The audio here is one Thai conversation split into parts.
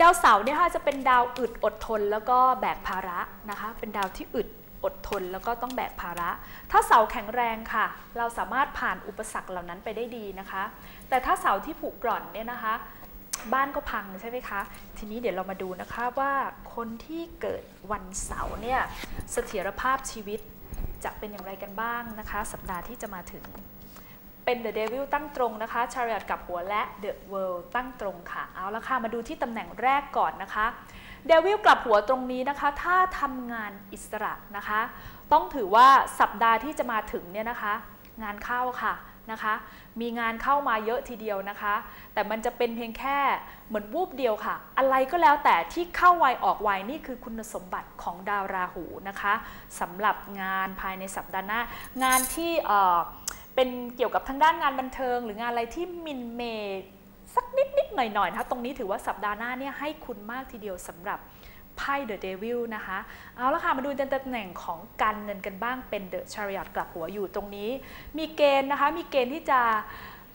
ดาวเสาร์เนี่ยค่ะจะเป็นดาวอึดอดทนแล้วก็แบกภาระนะคะ เป็นดาวที่อึดอดทนแล้วก็ต้องแบกภาระ ถ้าเสาแข็งแรงค่ะ เราสามารถผ่านอุปสรรคเหล่านั้นไปได้ดีนะคะ แต่ถ้าเสาที่ผุกร่อนเนี่ยนะคะ บ้านก็พังใช่ไหมคะ ทีนี้เดี๋ยวเรามาดูนะคะว่าคนที่เกิดวันเสาร์เนี่ยเสถียรภาพชีวิตจะเป็นอย่างไรกันบ้างนะคะ สัปดาห์ที่จะมาถึง เป็น The Devil ตั้งตรงนะคะ Chariot กับหัวและ The World ตั้งตรงค่ะ เอาละค่ะ มาดูที่ตำแหน่งแรกก่อนนะคะ Devil กลับหัวตรงนี้นะคะ ถ้าทำงานอิสระนะคะ ต้องถือว่าสัปดาห์ที่จะมาถึงเนี่ยนะคะ งานเข้าค่ะนะคะ มีงานเข้ามาเยอะทีเดียวนะคะ แต่มันจะเป็นเพียงแค่เหมือนวูบเดียวค่ะ อะไรก็แล้วแต่ที่เข้าไวออกไวนี่คือคุณสมบัติของดาวราหูนะคะสำหรับงานภายในสัปดาห์หน้า งานที่ เป็นเกี่ยวกับทางด้านงานบันเทิง หรืองานอะไรที่มินเมย์สักนิดนิดหน่อยหน่อยนะคะตรงนี้ถือว่าสัปดาห์หน้าเนี่ยให้คุณมากทีเดียวสำหรับไพ่เดอะเดวิลนะคะ เอาละค่ะ มาดูตำแหน่งของการเงินกันบ้างเป็นเดอะชาริอตกลับหัวอยู่ตรงนี้ มีเกณฑ์นะคะ มีเกณฑ์ที่จะ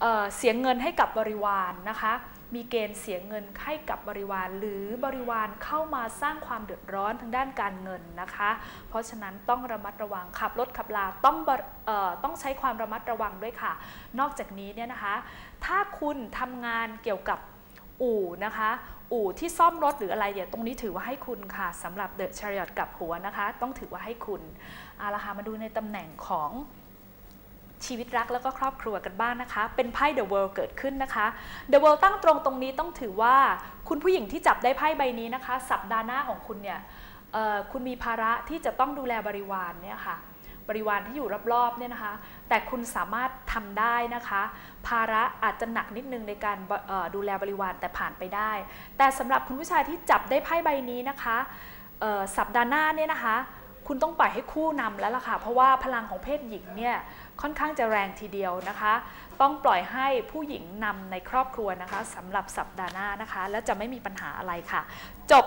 เเสียเงินให้กับบริวารนะคะ มีเกณฑ์เสียเงินให้กับบริวาร หรือบริวารเข้ามาสร้างความเดือดร้อนทางด้านการเงินนะคะ เพราะฉะนั้นต้องระมัดระวังขับรถขับลาต้องออต้องใช้ความระมัดระวังด้วยค่ะ นอกจากนี้เนี่ยนะคะ ถ้าคุณทำงานเกี่ยวกับอู่นะคะ อู่ที่ซ่อมรถหรืออะไรเดี๋ยวตรงนี้ถือว่าให้คุณค่ะสำหรับเดอะชาริอตกับหัวนะคะ ต้องถือว่าให้คุณเอาละค่ะมาดูในตำแหน่งของ ชีวิตรักแล้วก็ครอบครัวกันบ้างนะคะ เป็นไพ่ The World เกิดขึ้นนะคะ The World ตั้งตรงตรงนี้ต้องถือว่าคุณผู้หญิงที่จับได้ไพ่ใบนี้นะคะ สัปดาห์หน้าของคุณเนี่ยคุณมีภาระที่จะต้องดูแลบริวารเนี่ยค่ะบริวารที่อยู่รอบๆเนี่ยนะคะ แต่คุณสามารถทำได้นะคะ ภาระอาจจะหนักนิดนึงในการดูแลบริวารแต่ผ่านไปได้ แต่สำหรับคุณผู้ชายที่จับได้ไพ่ใบนี้นะคะสัปดาห์หน้าเนี่ยนะคะ คุณต้องปล่อยให้คู่นำแล้วล่ะค่ะ เพราะว่าพลังของเพศหญิงเนี่ย ค่อนข้างจะแรงทีเดียวนะคะ ต้องปล่อยให้ผู้หญิงนำในครอบครัวนะคะสำหรับสัปดาห์หน้านะคะ และจะไม่มีปัญหาอะไรค่ะ จบ